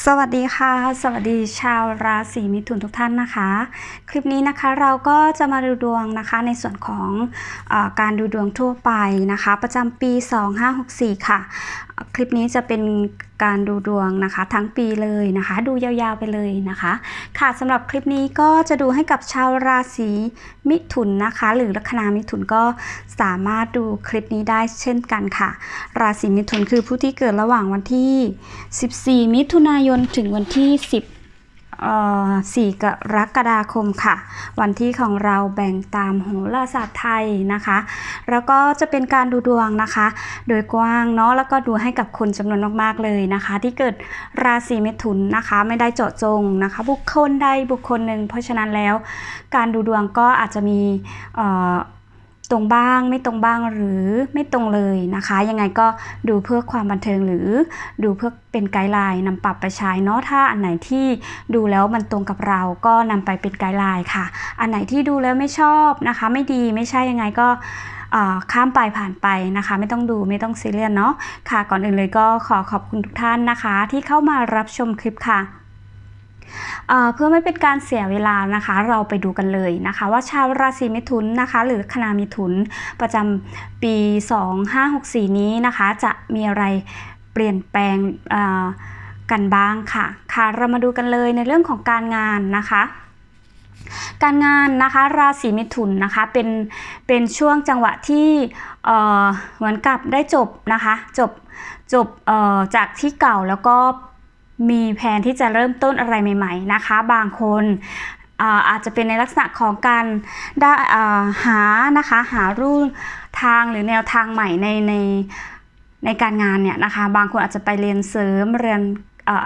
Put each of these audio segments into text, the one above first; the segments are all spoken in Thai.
สวัสดีค่ะ สวัสดีชาวราศีมิถุนทุกท่านนะคะ คลิปนี้นะคะเราก็จะมาดูดวงนะคะในส่วนของอการดูดวงทั่วไปนะคะ ประจำปี 2564 ค่ะคลิปนี้จะเป็นการดูดวงนะคะ ทั้งปีเลยนะคะ ดูยาวๆไปเลยนะคะ ค่ะสำหรับคลิปนี้ก็จะดูให้กับชาวราศีมิถุนนะคะ หรือลัคนามิถุนก็สามารถดูคลิปนี้ได้เช่นกันค่ะ ราศีมิถุนคือผู้ที่เกิดระหว่างวันที่ 14 มิถุนายนถึงวันที่ 10 4กรกฎาคมค่ะ วันที่ของเราแบ่งตามโหราศาสตร์ไทยนะคะ แล้วก็จะเป็นการดูดวงนะคะ โดยกว้างเนาะแล้วก็ดูให้กับคนจำนวนมากๆเลยนะคะ ที่เกิดราศีเมถุนนะคะ ไม่ได้เจาะจงนะคะ บุคคลใดบุคคลหนึ่งเพราะฉะนั้นแล้ว การดูดวงก็อาจจะมีเตรงบ้างไม่ตรงบ้างหรือไม่ตรงเลยนะคะ ยังไงก็ดูเพื่อความบันเทิงหรือดูเพื่อเป็นไกด์ไลน์นำปรับไปใช้เนาะถ้าอันไหนที่ดูแล้วมันตรงกับเราก็นำไปเป็นไกด์ไลน์ค่ะ อันไหนที่ดูแล้วไม่ชอบนะคะ ไม่ดีไม่ใช่ยังไงก็ข้ามไปผ่านไปนะคะ ไม่ต้องดูไม่ต้องซีเรียสเนาะค่ะ ก่อนอื่นเลยก็ขอขอบคุณทุกท่านนะคะ ที่เข้ามารับชมคลิปค่ะ เพื่อไม่เป็นการเสียเวลานะคะ เราไปดูกันเลยนะคะ ว่าชาวราศีมิถุนนะคะ หรือคณามิถุนประจำปี 2564 นี้นะคะ จะมีอะไรเปลี่ยนแปลงกันบ้างค่ะ ค่ะเรามาดูกันเลยในเรื่องของการงานนะคะการงานนะคะราศีมิถุนนะคะเป็นเป็นช่วงจังหวะที่เเหมือนกับได้จบนะคะจบจบจากที่เก่าแล้วก็ มีแผนที่จะเริ่มต้นอะไรใหม่ๆนะคะ บางคนอาอาจจะเป็นในลักษณะของการได้าหานะคะหารูทางหรือแนวทางใหม่ในในในการงานเนี่ยนะคะบางคนอาจจะไปเรียนเสริมเรียน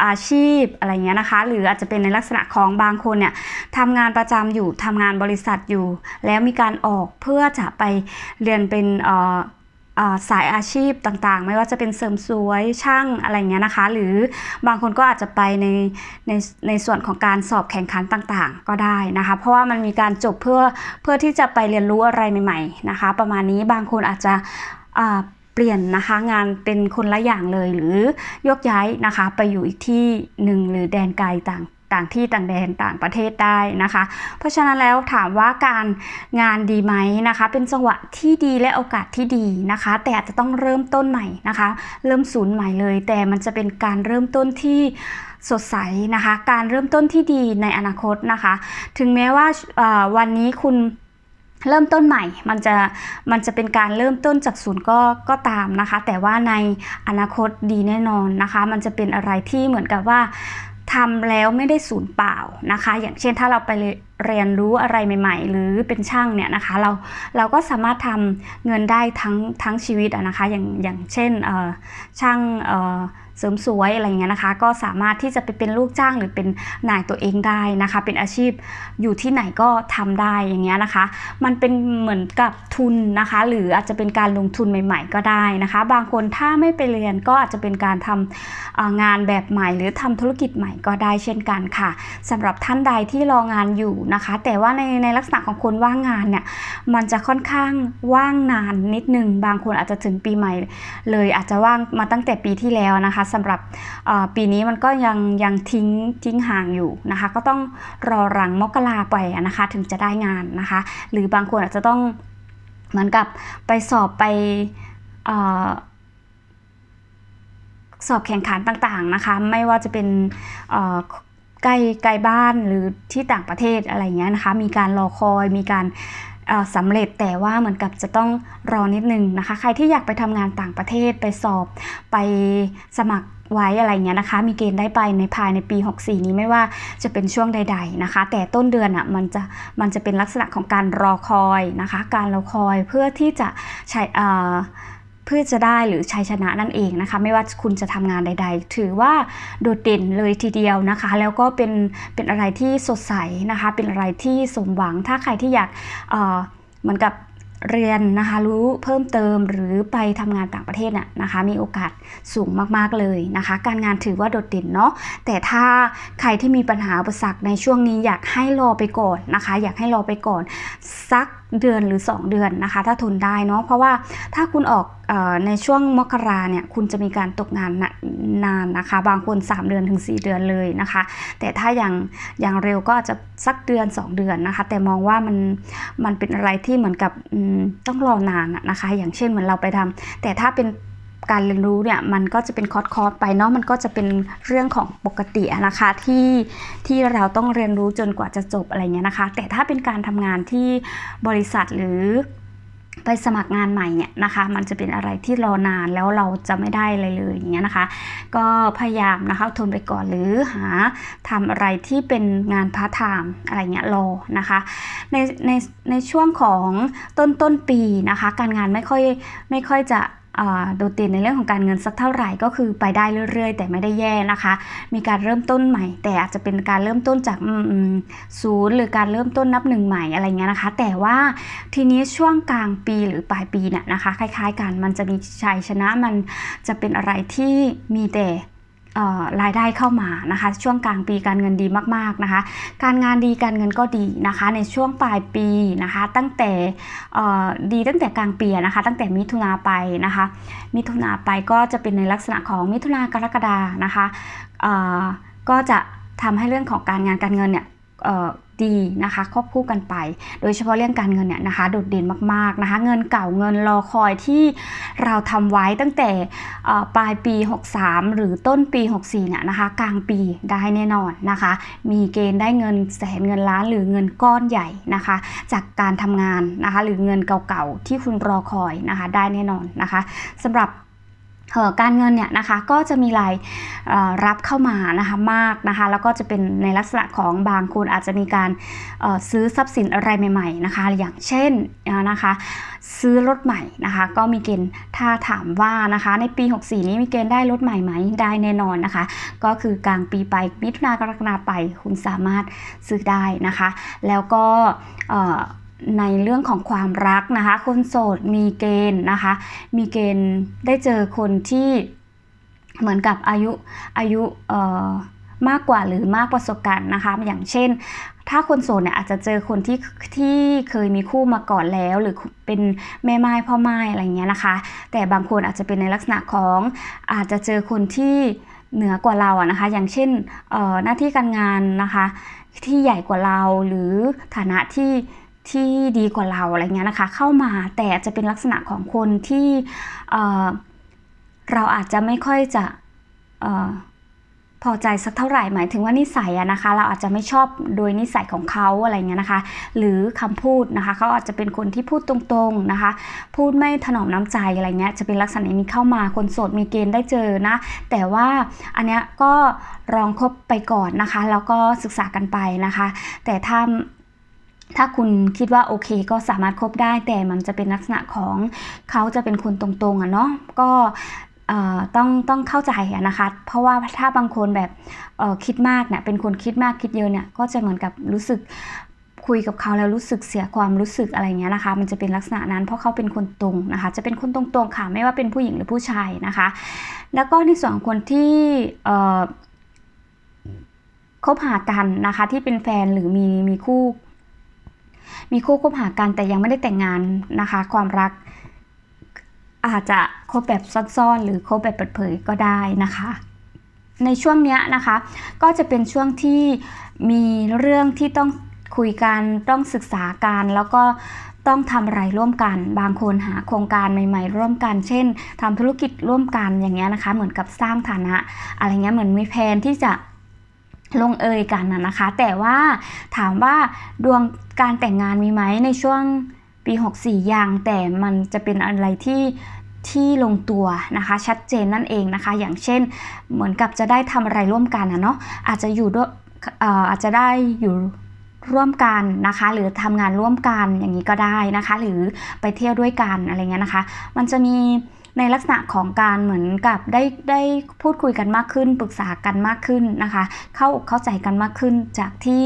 อาชีพอะไรเงี้ยนะคะหรืออาจจะเป็นในลักษณะของบางคนเนี่ยทำงานประจำอยู่ทำงานบริษัทอยู่ แล้วมีการออกเพื่อจะไปเรียนเป็น สายอาชีพต่างๆ ไม่ว่าจะเป็นเสริมสวยช่างอะไรเงี้ยนะคะ หรือบางคนก็อาจจะไปในในในส่วนของการสอบแข่งขันต่างๆ ก็ได้นะคะ เพราะว่ามันมีการจบเพื่อเพื่อที่จะไปเรียนรู้อะไรใหม่ๆนะคะ ประมาณนี้บางคนอาจจะเปลี่ยนนะคะงานเป็นคนละอย่างเลยหรือยกย้ายนะคะ ไปอยู่อีกที่หนึ่งหรือแดนไกลต่าง ต่างที่ต่างแดนต่างประเทศได้นะคะ เพราะฉะนั้นแล้วถามว่าการงานดีไหมนะคะ เป็นจังหวะที่ดีและโอกาสที่ดีนะคะ แต่อาจจะต้องเริ่มต้นใหม่นะคะ เริ่มศูนย์ใหม่เลย แต่มันจะเป็นการเริ่มต้นที่สดใสนะคะ การเริ่มต้นที่ดีในอนาคตนะคะ ถึงแม้ว่าวันนี้คุณเริ่มต้นใหม่ มันจะ มันจะเป็นการเริ่มต้นจากศูนย์ก็ ก็ตามนะคะ แต่ว่าในอนาคตดีแน่นอนนะคะ มันจะเป็นอะไรที่เหมือนกับว่า ทำแล้วไม่ได้สูญเปล่านะคะ อย่างเช่นถ้าเราไปเรียนรู้อะไรใหม่ ๆ หรือเป็นช่างเนี่ยนะคะเราเราก็สามารถทำเงินได้ทั้งทั้งชีวิตอะนะคะอย่างอย่างเช่นช่างเสริมสวยอะไรเงี้ยนะคะ ก็สามารถที่จะไปเป็นลูกจ้างหรือเป็นนายตัวเองได้นะคะ เป็นอาชีพอยู่ที่ไหนก็ทำได้อย่างเงี้ยนะคะ มันเป็นเหมือนกับทุนนะคะ หรืออาจจะเป็นการลงทุนใหม่ ๆ ก็ได้นะคะ บางคนถ้าไม่ไปเรียนก็อาจจะเป็นการทำเอ่องานแบบใหม่ หรือทำธุรกิจใหม่ก็ได้เช่นกันค่ะสำหรับท่านใดที่รองานอยู่นะคะ แต่ว่าในในลักษณะของคนว่างงานเนี่ยมันจะค่อนข้างว่างนานนิดนึง บางคนอาจจะถึงปีใหม่ เลยอาจจะว่างมาตั้งแต่ปีที่แล้วนะคะสำหรับปีนี้มันก็ยังยังทิ้งทิ้งห่างอยู่นะคะ ก็ต้องรอหลังมกราไปนะคะ ถึงจะได้งานนะคะ หรือบางคนอาจจะต้องเหมือนกับไปสอบไปสอบแข่งขันต่างๆนะคะ ไม่ว่าจะเป็น ใกล้ใกล้บ้านหรือที่ต่างประเทศอะไรอย่างเงี้ยนะคะ มีการรอคอย มีการสำเร็จแต่ว่าเหมือนกับจะต้องรอนิดนึงนะคะ ใครที่อยากไปทำงานต่างประเทศไปสอบไปสมัครไว้อะไรเงี้ยนะคะ มีเกณฑ์ได้ไปในภายในปี 64 นี้ไม่ว่าจะเป็นช่วงใด ๆนะคะ แต่ต้นเดือนอะมันจะมันจะเป็นลักษณะของการรอคอยนะคะ การรอคอยเพื่อที่จะใช้เอ่อ เพื่อจะได้หรือชัยชนะนั่นเองนะคะ ไม่ว่าคุณจะทำงานใด ๆ ถือว่าโดดเด่นเลยทีเดียวนะคะ แล้วก็เป็นเป็นอะไรที่สดใสนะคะ เป็นอะไรที่สมหวังถ้าใครที่อยากเอ่อเหมือนกับเรียนนะคะรู้เพิ่มเติมหรือไปทำงานต่างประเทศน่ะนะคะ มีโอกาสสูงมากๆเลยนะคะ การงานถือว่าโดดเด่นเนาะแต่ถ้าใครที่มีปัญหาอุปสรรคในช่วงนี้อยากให้รอไปก่อนนะคะ อยากให้รอไปก่อนสักเดือนหรือ 2 เดือนนะคะ ถ้าทนได้เนาะเพราะว่าถ้าคุณออกออในช่วงมกราเนี่ยคุณจะมีการตกงานนานนะคะ บางคน 3 เดือนถึง 4 เดือนเลยนะคะ แต่ถ้าอย่างอย่างเร็วก็อาจจะสักเดือน 2 เดือนนะคะ แต่มองว่ามันมันเป็นอะไรที่เหมือนกับต้องรอนานนะคะ อย่างเช่นเหมือนเราไปทำแต่ถ้าเป็น การเรียนรู้เนี่ยมันก็จะเป็นคอร์สคอร์สไปเนาะมันก็จะเป็นเรื่องของปกตินะคะที่ที่เราต้องเรียนรู้จนกว่าจะจบอะไรเงี้ยนะคะ แต่ถ้าเป็นการทำงานที่บริษัทหรือไปสมัครงานใหม่เนี่ยนะคะ มันจะเป็นอะไรที่รอนานแล้วเราจะไม่ได้อะไรเลยอย่างเงี้ยนะคะ ก็พยายามนะคะทนไปก่อนหรือหาทำอะไรที่เป็นงานพาร์ทไทม์อะไรเงี้ยรอนะคะ ในในในช่วงของต้นต้นปีนะคะ การงานไม่ค่อยไม่ค่อยจะ โดดเด่นในเรื่องของการเงินสักเท่าไหร่ก็คือไปได้เรื่อยๆ แต่ไม่ได้แย่นะคะ มีการเริ่มต้นใหม่ แต่อาจจะเป็นการเริ่มต้นจากศูนย์หรือการเริ่มต้นนับหนึ่งใหม่อะไรเงี้ยนะคะ แต่ว่าทีนี้ช่วงกลางปีหรือปลายปีเนี่ยนะคะ คล้าย ๆ กันมันจะมีชัยชนะมันจะเป็นอะไรที่มีแต่ รายได้เข้ามานะคะช่วงกลางปีการเงินดีมากๆนะคะ การงานดีการเงินก็ดีนะคะ ในช่วงปลายปีนะคะ ตั้งแต่ดีตั้งแต่กลางปีนะคะ ตั้งแต่มิถุนาไปนะคะ มิถุนาไปก็จะเป็นในลักษณะของมิถุนากรกฎานะคะก็จะทำให้เรื่องของการงานการเงินเนี่ย ดีนะคะควบคู่กันไป โดยเฉพาะเรื่องการเงินเนี่ยนะคะโดดเด่นมากๆนะคะเงินเก่าเงินรอคอยที่เราทำไว้ตั้งแต่ปลายปี 63 หรือต้นปี 64เนี่ยนะคะกลางปีได้แน่นอนนะคะ มีเกณฑ์ได้เงินแสนเงินล้านหรือเงินก้อนใหญ่นะคะ จากการทำงานนะคะหรือเงินเก่าๆที่คุณรอคอยนะคะได้แน่นอนนะคะสำหรับการเงินเนี่ยนะคะก็จะมีราย รับเข้ามานะคะมากนะคะแล้วก็จะเป็นในลักษณะของบางคนอาจจะมีการซื้อทรัพย์สินอะไรใหม่ๆนะคะอย่างเช่นนะคะซื้อรถใหม่นะคะก็มีเกณฑ์ถ้าถามว่านะคะในปี 64 นี้มีเกณฑ์ได้รถใหม่ไหมได้แน่นอนนะคะ ก็คือกลางปีไปมิถุนากรกฎาไปคุณสามารถซื้อได้นะคะ แล้วก็ในเรื่องของความรักนะคะ คนโสดมีเกณฑ์นะคะ มีเกณฑ์ได้เจอคนที่ เหมือนกับอายุอายุมากกว่าหรือมากประสบการณ์นะคะ อย่างเช่น ถ้าคนโสดเนี่ยอาจจะเจอคนที่ที่เคยมีคู่มาก่อนแล้ว หรือเป็นแม่ไม้พ่อไม้อะไรเงี้ยนะคะ แต่บางคนอาจจะเป็นในลักษณะของอาจจะเจอคนที่เหนือกว่าเราอะนะคะ อย่างเช่นหน้าที่การงานนะคะ ที่ใหญ่กว่าเราหรือฐานะที่ที่ดีกว่าเราอะไรเงี้ยนะคะ เข้ามาแต่จะเป็นลักษณะของคนที่ เราอาจจะไม่ค่อยจะออพอใจสักเท่าไหร่หมายถึงว่านิสัยอะนะคะ เราอาจจะไม่ชอบโดยนิสัยของเขาอะไรเงี้ยนะคะ หรือคำพูดนะคะเขาอาจจะเป็นคนที่พูดตรงๆนะคะ พูดไม่ถนอมน้ำใจอะไรเงี้ยจะเป็นลักษณะนี้เข้ามาคนโสดมีเกณฑ์ได้เจอนะ แต่ว่าอันเนี้ยก็ลองคบไปก่อนนะคะ แล้วก็ศึกษากันไปนะคะ แต่ถ้าถ้าคุณคิดว่าโอเคก็สามารถคบได้ แต่มันจะเป็นลักษณะของเขาจะเป็นคนตรงๆอะเนาะก็ ต้องต้องเข้าใจนะคะ เพราะว่าถ้าบางคนแบบคิดมากเนี่ยเป็นคนคิดมากคิดเยอะเนี่ยก็จะเหมือนกับรู้สึกคุยกับเขาแล้วรู้สึกเสียความรู้สึกอะไรเงี้ยนะคะ มันจะเป็นลักษณะนั้นเพราะเขาเป็นคนตรงนะคะ จะเป็นคนตรงๆค่ะ ไม่ว่าเป็นผู้หญิงหรือผู้ชายนะคะ แล้วก็ในส่วนของคนที่เคบหากันนะคะ ที่เป็นแฟนหรือมีมีคู่ มีคู่คบหากันแต่ยังไม่ได้แต่งงานนะคะ ความรัก อาจจะคบแบบซ่อนๆ หรือคบแบบเปิดเผยก็ได้นะคะ ในช่วงเนี้ยนะคะ ก็จะเป็นช่วงที่มีเรื่องที่ต้องคุยกันต้องศึกษากันแล้วก็ต้องทำอะไรร่วมกัน บางคนหาโครงการใหม่ ๆ ร่วมกัน เช่นทำธุรกิจร่วมกันอย่างเงี้ยนะคะ เหมือนกับสร้างฐานะ อะไรเงี้ยเหมือนมีแผนที่จะลงเอยกันนะนะคะ แต่ว่าถามว่าดวงการแต่งงานมีไหมในช่วง ปี 64 ยังแต่มันจะเป็นอะไรที่ที่ลงตัวนะคะชัดเจนนั่นเองนะคะ อย่างเช่นเหมือนกับจะได้ทำอะไรร่วมกันนะเนาะอาจจะอยู่ด้วยอาจจะได้อยู่ร่วมกันนะคะ หรือทำงานร่วมกันอย่างนี้ก็ได้นะคะ หรือไปเที่ยวด้วยกันอะไรเงี้ยนะคะ มันจะมีในลักษณะของการเหมือนกับได้ได้พูดคุยกันมากขึ้น ปรึกษากันมากขึ้นนะคะ เข้าอกเข้าใจกันมากขึ้นจากที่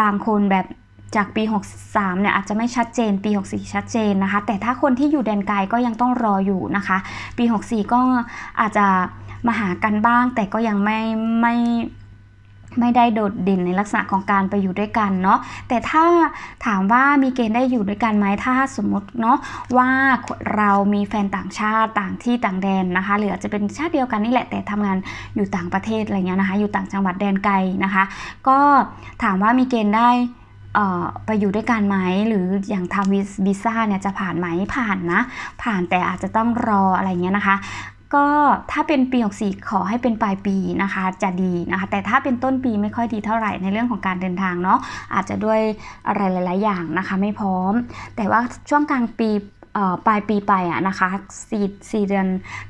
บางคนแบบ จากปี 63เนี่ยอาจจะไม่ชัดเจนปี 64 ชัดเจนนะคะ แต่ถ้าคนที่อยู่แดนไกลก็ยังต้องรออยู่นะคะ ปี 64 ก็อาจจะมาหากันบ้าง แต่ก็ยังไม่ไม่ไม่ได้โดดเด่นในลักษณะของการไปอยู่ด้วยกันเนาะแต่ถ้าถามว่ามีเกณฑ์ได้อยู่ด้วยกันไหมถ้าสมมติเนาะว่าเรามีแฟนต่างชาติต่างที่ต่างแดนนะคะหรืออาจจะเป็นชาติเดียวกันนี่แหละแต่ทำงานอยู่ต่างประเทศอะไรเงี้ยนะคะ อยู่ต่างจังหวัดแดนไกลนะคะ ก็ถามว่ามีเกณฑ์ได้ ไปอยู่ด้วยกันไหมหรืออย่างทำวีซ่าเนี่ยจะผ่านไหมผ่านนะ ผ่านแต่อาจจะต้องรออะไรเงี้ยนะคะก็ถ้าเป็นปี64ขอให้เป็นปลายปีนะคะจะดีนะคะแต่ถ้าเป็นต้นปีไม่ค่อยดีเท่าไหร่ในเรื่องของการเดินทางเนาะอาจจะด้วยอะไรหลาย ๆ อย่างนะคะไม่พร้อม แต่ว่าช่วงกลางปี ปลายปีไปอะนะคะสี่สี่เดือน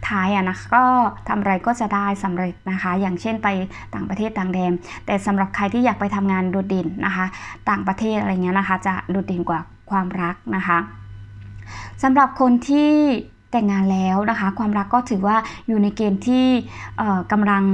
ท้ายอะนะคะก็ทำอะไรก็จะได้สำเร็จนะคะ อย่างเช่นไปต่างประเทศต่างแดนแต่สำหรับใครที่อยากไปทำงานโดดเด่นนะคะ ต่างประเทศอะไรเงี้ยนะคะ จะโดดเด่นกว่าความรักนะคะสำหรับคนที่ แต่งงานแล้วนะคะ ความรักก็ถือว่าอยู่ในเกณฑ์ที่เอ่อกำลัง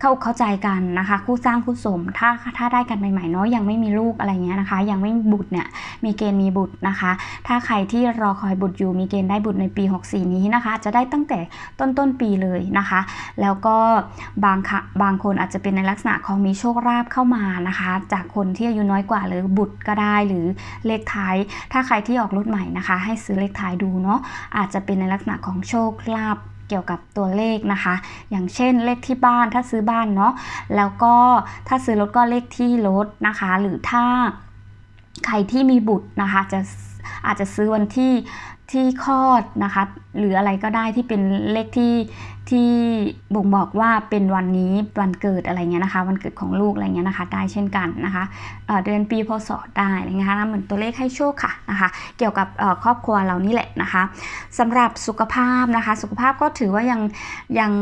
เข้าเข้าใจกันนะคะ คู่สร้างคู่สม ถ้าถ้าได้กันใหม่ๆเนาะยังไม่มีลูกอะไรเงี้ยนะคะ ยังไม่มีบุตรเนี่ยมีเกณฑ์มีบุตรนะคะ ถ้าใครที่รอคอยบุตรอยู่มีเกณฑ์ได้บุตรในปี 64 นี้นะคะ จะได้ตั้งแต่ต้นต้นปีเลยนะคะ แล้วก็บางค่ะบางคนอาจจะเป็นในลักษณะของมีโชคลาภเข้ามานะคะ จากคนที่อายุน้อยกว่าหรือบุตรก็ได้หรือเลขท้าย ถ้าใครที่ออกรถใหม่นะคะ ให้ซื้อเลขท้ายดูเนาะอาจจะเป็นในลักักษณะของโชคลาภเกี่ยวกับตัวเลขนะคะ อย่างเช่นเลขที่บ้านถ้าซื้อบ้านเนาะแล้วก็ถ้าซื้อรถก็เลขที่รถนะคะ หรือถ้าใครที่มีบุตรนะคะจะอาจจะซื้อวันที่ ที่คลอดนะคะ หรืออะไรก็ได้ที่เป็นเลขที่ที่บ่งบอกว่าเป็นวันนี้วันเกิดอะไรเงี้ยนะคะ วันเกิดของลูกอะไรเงี้ยนะคะ ได้เช่นกันนะคะเเดือนปีพศได้นะคะเหมือนตัวเลขให้โชคค่ะนะคะ เกี่ยวกับครอบครัวเรานี่แหละนะคะสำหรับสุขภาพนะคะ สุขภาพก็ถือว่ายังยัง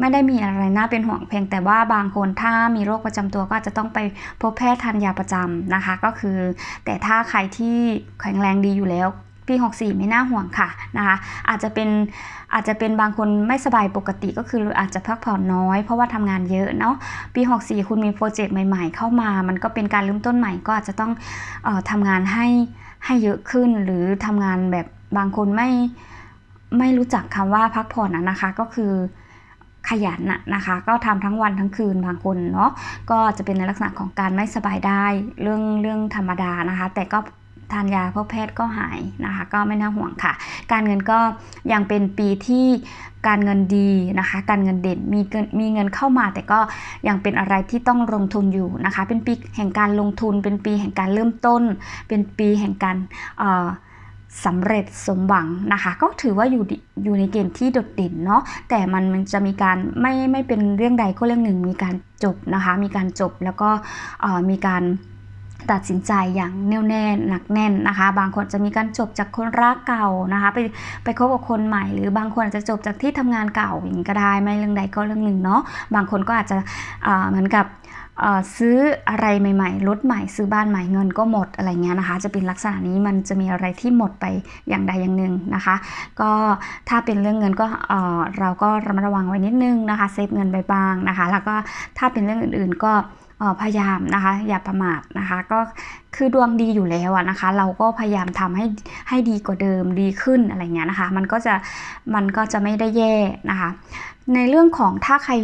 ไม่ได้มีอะไรน่าเป็นห่วงเพียงแต่ว่าบางคนถ้ามีโรคประจำตัวก็จะต้องไปพบแพทย์ทานยาประจำนะคะ ก็คือ แต่ถ้าใครที่แข็งแรงดีอยู่แล้ว ปี 64 ไม่น่าห่วงค่ะนะคะอาจจะเป็นอาจจะเป็นบางคนไม่สบายปกติก็คืออาจจะพักผ่อนน้อย เพราะว่าทำงานเยอะเนาะปี 64 คุณมีโปรเจกต์ใหม่ ๆ เข้ามา มันก็เป็นการเริ่มต้นใหม่ก็อาจจะต้องออทำงานให้ให้เยอะขึ้น หรือทำงานแบบบางคนไม่ไม่รู้จักคำว่าพักผ่อนนะคะก็คือขยันนะนะคะก็ทำทั้งวันทั้งคืนบางคนเนาะก็จะเป็นในลักษณะของการไม่สบายได้เรื่องเรื่องธรรมดานะคะ แต่ก็ ทานยาพบแพทย์ก็หายนะคะ ก็ไม่น่าห่วงค่ะ การเงินก็ยังเป็นปีที่การเงินดีนะคะ การเงินเด่นมีเงินมีเงินเข้ามา แต่ก็ยังเป็นอะไรที่ต้องลงทุนอยู่นะคะ เป็นปีแห่งการลงทุน เป็นปีแห่งการเริ่มต้น เป็นปีแห่งการสำเร็จสมหวังนะคะ ก็ถือว่าอยู่อยู่ในเกณฑ์ที่โดดเด่นเนาะแต่มันมันจะมีการไม่ไม่เป็นเรื่องใดก็เรื่องหนึ่งมีการจบนะคะ มีการจบแล้วก็มีการ ตัดสินใจอย่างแน่วแน่หนักแน่นนะคะ บางคนจะมีการจบจากคนรักเก่านะคะ ไปไปคบกับคนใหม่ หรือบางคนอาจะจบจากที่ทำงานเก่าอย่างนี้ก็ได้ไม่เรื่องใดก็เรื่องหนึ่งเนาะบางคนก็อาจจะเหมือนกับซื้ออะไรใหม่ๆ รถใหม่ ซื้อบ้านใหม่เงินก็หมดอะไรเงี้ยนะคะ จะเป็นลักษณะนี้มันจะมีอะไรที่หมดไปอย่างใดอย่างหนึ่งนะคะ ก็ถ้าเป็นเรื่องเงินก็เราก็ระมัดระวังไว้นิดนึงนะคะ เซฟเงินไปบ้างนะคะ แล้วก็ถ้าเป็นเรื่องอื่นๆก็ พยายามนะคะ อย่าประมาทนะคะ ก็คือดวงดีอยู่แล้วนะคะ เราก็พยายามทำให้ให้ดีกว่าเดิมดีขึ้นอะไรเงี้ยนะคะ มันก็จะมันก็จะไม่ได้แย่นะคะ ในเรื่องของถ้าใคร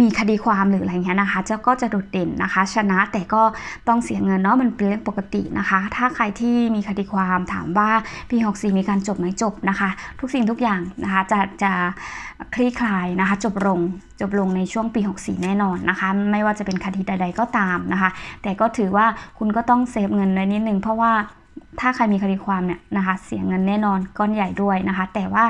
มีคดีความหรืออะไรเงี้ยนะคะเจ้าก็จะโดดเด่นนะคะ ชนะแต่ก็ต้องเสียเงินเนาะมันเป็นเรื่องปกตินะคะ ถ้าใครที่มีคดีความถามว่าปี64 มีการจบไหมจบนะคะ ทุกสิ่งทุกอย่างนะคะจะจะคลี่คลายนะคะ จบลงจบลงในช่วงปี 64 แน่นอนนะคะ ไม่ว่าจะเป็นคดีใด ๆ ก็ตามนะคะ แต่ก็ถือว่าคุณก็ต้องเซฟเงินไว้นิดนึงเพราะว่าถ้าใครมีคดีความเนี่ยนะคะเสียเงินแน่นอนก้อนใหญ่ด้วยนะคะ แต่ว่า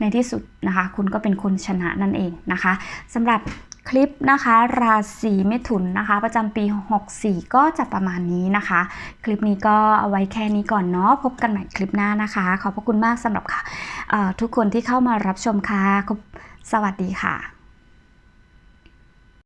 ในที่สุดนะคะ คุณก็เป็นคนชนะนั่นเองนะคะสำหรับ คลิปนะคะ ราศีเมถุนนะคะ ประจำปี 64 ก็จะประมาณนี้นะคะ คลิปนี้ก็เอาไว้แค่นี้ก่อนเนาะพบกันใหม่คลิปหน้านะคะ ขอบพระคุณมากสำหรับทุกคนที่เข้ามารับชมค่ะ สวัสดีค่ะ